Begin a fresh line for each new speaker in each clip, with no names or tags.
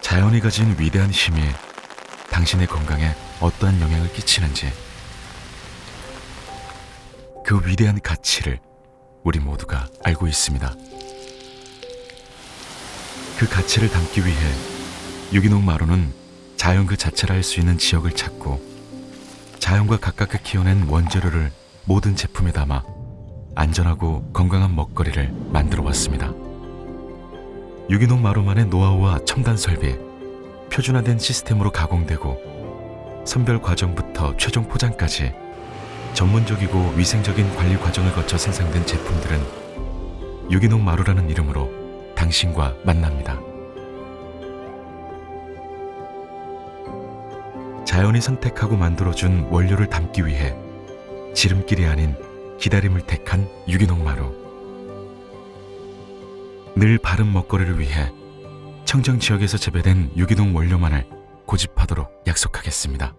자연이 가진 위대한 힘이 당신의 건강에 어떠한 영향을 끼치는지 그 위대한 가치를 우리 모두가 알고 있습니다. 그 가치를 담기 위해 유기농 마루는 자연 그 자체라 할 수 있는 지역을 찾고 자연과 가깝게 키워낸 원재료를 모든 제품에 담아 안전하고 건강한 먹거리를 만들어 왔습니다. 유기농 마루만의 노하우와 첨단 설비, 표준화된 시스템으로 가공되고 선별 과정부터 최종 포장까지 전문적이고 위생적인 관리 과정을 거쳐 생산된 제품들은 유기농 마루라는 이름으로 당신과 만납니다. 자연이 선택하고 만들어준 원료를 담기 위해 지름길이 아닌 기다림을 택한 유기농 마루. 늘 바른 먹거리를 위해 청정 지역에서 재배된 유기농 원료만을 고집하도록 약속하겠습니다.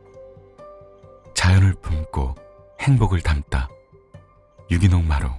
자연을 품고 행복을 담다 유기농 마루.